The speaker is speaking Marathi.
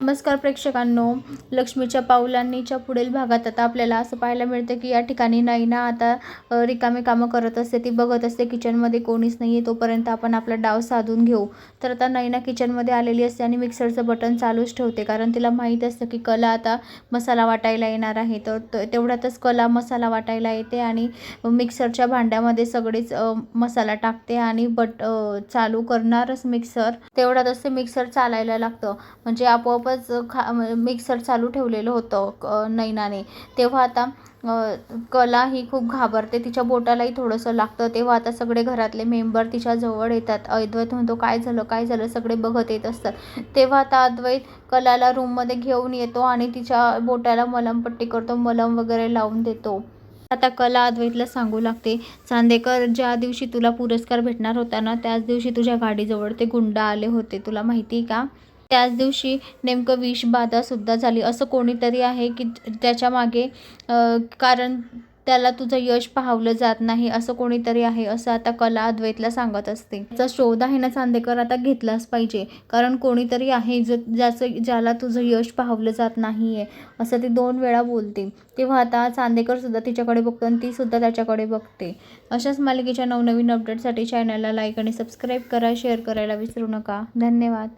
नमस्कार प्रेक्षकांनो. लक्ष्मीच्या पावलांनीच्या पुढील भागात आता आपल्याला असं पाहायला मिळतं की या ठिकाणी नैना आता रिकामे कामं करत असते. ती बघत असते किचनमध्ये कोणीच नाही आहे तोपर्यंत आपण आपला डाव साधून घेऊ. तर आता नैना किचनमध्ये आलेली असते आणि मिक्सरचं बटन चालूच ठेवते. कारण तिला माहीत असतं की कला आता मसाला वाटायला येणार आहे. तर तेवढ्यातच कला मसाला वाटायला येते आणि मिक्सरच्या भांड्यामध्ये सगळेच मसाला टाकते आणि बट चालू करणारच मिक्सर. तेवढ्यातच ते मिक्सर चालायला लागतं. म्हणजे आपोआप खूपच खा मिक्सर चालू ठेवलेलं होतं क- नैनाने. तेव्हा आता कला ही खूप घाबरते. तिच्या बोटालाही थोडंसं लागतं. तेव्हा आता सगळे घरातले मेंबर तिच्या जवळ येतात. अद्वैत म्हणतो काय झालं? काय झालं? सगळे बघत येत असतात. तेव्हा आता अद्वैत कलाला रूममध्ये घेऊन येतो आणि तिच्या बोटाला मलमपट्टी करतो. मलम वगैरे लावून देतो. आता कला अद्वैतला सांगू लागते चांदेकर ज्या दिवशी तुला पुरस्कार भेटणार होता ना त्याच दिवशी तुझ्या गाडीजवळ ते गुंड आले होते. तुला माहिती आहे का? त्याच दिवशी नेमकं विषबाधासुद्धा झाली. असं कोणीतरी आहे की त्याच्यामागे कारण त्याला तुझं यश पाहवलं जात नाही असं कोणीतरी आहे असं आता कला अद्वैतला सांगत असते. त्याचा शोध आहे ना चांदेकर आता घेतलाच पाहिजे. कारण कोणीतरी आहे जो ज्याचं ज्याला तुझं यश पाहवलं जात नाही आहे असं ती दोन वेळा बोलते. तेव्हा आता चांदेकरसुद्धा तिच्याकडे बघतो आणि तीसुद्धा त्याच्याकडे बघते. अशाच मालिकेच्या नवनवीन अपडेटसाठी चॅनलला लाईक आणि सबस्क्राईब करा शेअर करायला विसरू नका. धन्यवाद.